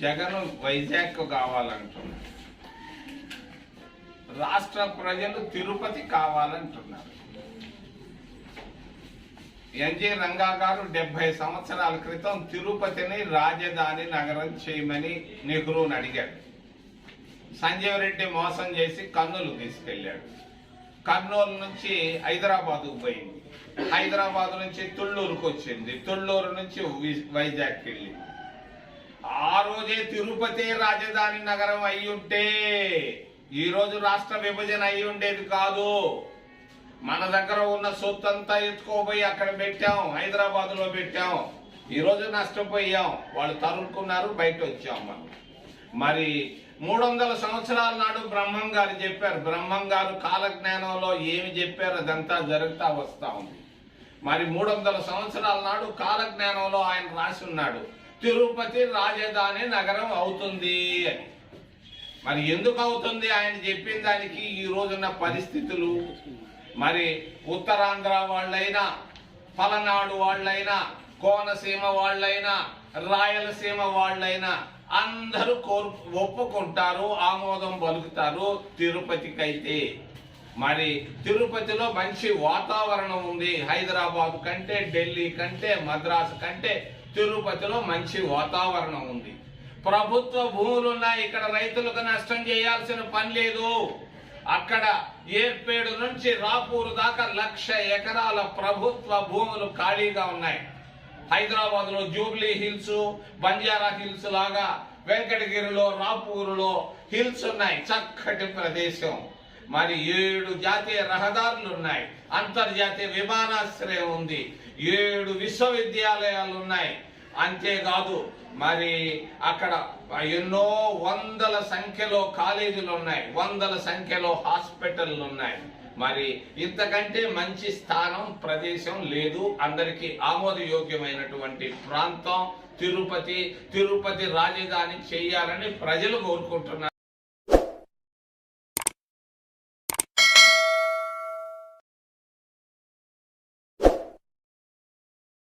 జగన్ వైజాగ్ కావాలంటున్నారు. రాష్ట్ర ప్రజలు తిరుపతి కావాలంటున్నారు. ఎన్జి రంగా గారు డెబ్బై సంవత్సరాల క్రితం తిరుపతిని రాజధాని నగరం చేయమని నెహ్రూని అడిగాడు సంజీవ్ రెడ్డి మోసం చేసి కర్నూలు తీసుకెళ్ళాడు. కర్నూలు నుంచి హైదరాబాద్కు పోయింది. హైదరాబాద్ నుంచి తుళ్ళూరుకు వచ్చింది. తుళ్ళూరు నుంచి వి- వైజాగ్కి వెళ్ళింది ఆ రోజే తిరుపతి రాజధాని నగరం అయి ఉంటే ఈ రోజు రాష్ట్ర విభజన అయి ఉండేది కాదు. మన దగ్గర ఉన్న సొత్తు అంతా ఎత్తుకోపోయి అక్కడ పెట్టాం హైదరాబాద్లో పెట్టాం. ఈ రోజు నష్టపోయాం. వాళ్ళు తరుక్కున్నారు బయట వచ్చాం మనం. మరి మూడు వందల సంవత్సరాల నాడు బ్రహ్మం గారు చెప్పారు. బ్రహ్మం గారు కాలజ్ఞానంలో ఏమి చెప్పారు? అదంతా జరుగుతా వస్తా ఉంది. మరి మూడు వందల సంవత్సరాల నాడు కాలజ్ఞానంలో ఆయన రాసి ఉన్నాడు. తిరుపతి రాజధాని నగరం అవుతుంది అని. మరి ఎందుకు అవుతుంది? ఆయన చెప్పిన దానికి ఈ రోజున్న పరిస్థితులు. మరి ఉత్తరాంధ్ర వాళ్ళైనా పలనాడు వాళ్ళైనా కోనసీమ వాళ్ళైనా రాయలసీమ వాళ్ళైనా అందరూ కోరు ఒప్పుకుంటారు ఆమోదం పలుకుతారు తిరుపతికైతే. మరి తిరుపతిలో మంచి వాతావరణం ఉంది. హైదరాబాద్ కంటే ఢిల్లీ కంటే మద్రాసు కంటే తిరుపతిలో మంచి వాతావరణం ఉంది. ప్రభుత్వ భూములు ఉన్నాయి ఇక్కడ రైతులకు నష్టం చేయాల్సిన పని లేదు. అక్కడ ఏర్పేడు నుంచి రాపూరు దాకా లక్ష ఎకరాల ప్రభుత్వ భూములు ఖాళీగా ఉన్నాయి. హైదరాబాద్లో జూబ్లీ హిల్స్ బంజారా హిల్స్ లాగా వెంకటగిరిలో రాపూరులో హిల్స్ ఉన్నాయి. చక్కటి ప్రదేశం. మరి ఏడు జాతీయ రహదారులు ఉన్నాయి. అంతర్జాతీయ విమానాశ్రయం ఉంది. ఏడు విశ్వవిద్యాలయాలు ఉన్నాయి. అంతేకాదు మరి అక్కడ ఎన్నో వందల సంఖ్యలో కాలేజీలు ఉన్నాయి వందల సంఖ్యలో హాస్పిటల్లు ఉన్నాయి. మరి ఇంతకంటే మంచి స్థానం ప్రదేశం లేదు. అందరికీ ఆమోదయోగ్యమైనటువంటి ప్రాంతం. తిరుపతి తిరుపతి రాజధాని చేయాలని ప్రజలు కోరుకుంటున్నారు.